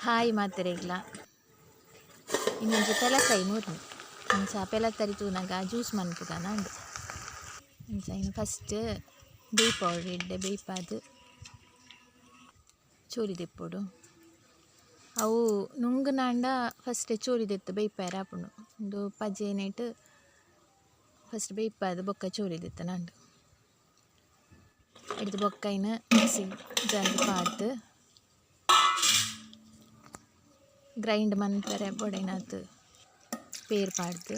Hi ಮಾತೆರೆಗ್ಲ ಇನ್ನೊಂದು ಪೆಲಕಾಯಿ ಮೂರ್ನಿ ಅಂಚ ಪೆಲತ್ತರಿ ತೂನಾಗ juice ಮನ್ಪುಗನ ನಾನು ಅಂಚ ಇನ್ನು ಫಸ್ಟ್ ಬೇಯಿ ಪೌಡ್ರ್ ಇಡ್ಡೆ ಬೇಯ್ಪಾದ್ ಚೋಲಿ ಅವು ಅವು ನುಂಗುನಾಂಡ ಫಸ್ಟ್ ಚೋರಿದೆತ್ತು ಬೇಯ್ಪಾರ ಆಪುಂಡು. ಒಂದು ಪಜೆನೆಟ್ ಫಸ್ಟ್ ಬೇಯ್ಪಾದ ಬೊಕ್ಕ ಚೋಲಿ ದೆತ್ತನಾಂಡು ಬೊಕ್ಕ ಬೊಕ್ಕೈನ ಮಿಕ್ಸಿ ಜಾರ್ಡ್ ಪಾಡ್ದು ಗ್ರೈಂಡ್ ಮನ್ಪರೆ ಬೊಡೆನಾತ್ ಪೇರ್ ಪಾಡ್ದು.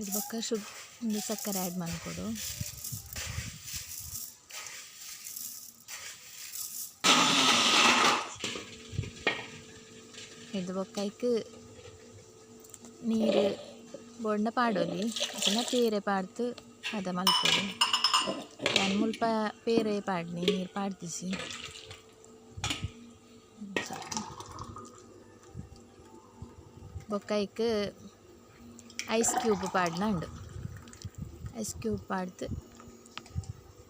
ಇದು ಬೊಕ್ಕ ಶು ಒಂದು ಸಕ್ಕರೆ ಆ್ಯಡ್ ಮನ್ಕೊಡು ಇದು ಬೊಕ್ಕ ಐಕ್ ನೀರು ಬೊಂಡ ಪಾಡೊಲಿ, ಅದನ್ನ ಪೇರೆ ಪಾಡ್ದು ಹದ ಮಲ್ಪೊಡು ನಾನು ಮುಲ್ಪ ಪೇರೆ ಪಾಡ್ನಿ, ನೀರು ಪಾಡ್ದಿಸಿ. ബൊക്കയ്ക്ക് ഐസ് ക്യൂബ് പാടുന്നുണ്ട് ഐസ് ക്യൂബ് പാടുത്ത്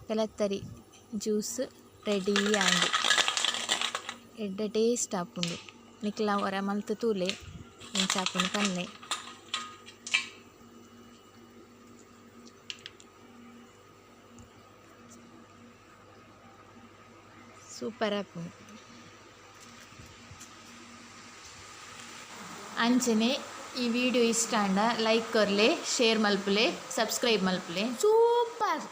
കലത്തരി ജ്യൂസ് റെഡി ആണ്ട് എഡ്ഡ ടേസ്റ്റ് ആപ്പുണ്ട് നിക്കല ഒരാ മന്ത് തൂലേ ചാപ്പുണ്ട് പന്നേ സൂപ്പർ ആപ്പുണ്ട് ಅಂಚನೆ ಈ ವಿಡಿಯೋ ಇಷ್ಟ ಲೈಕ್ ಕೊರ್ಲೆ ಶೇರ್ ಮಲ್ಪಲೆ ಸಬ್ಸ್ಕ್ರೈಬ್ ಮಲ್ಪಲೆ. ಸೂಪರ್!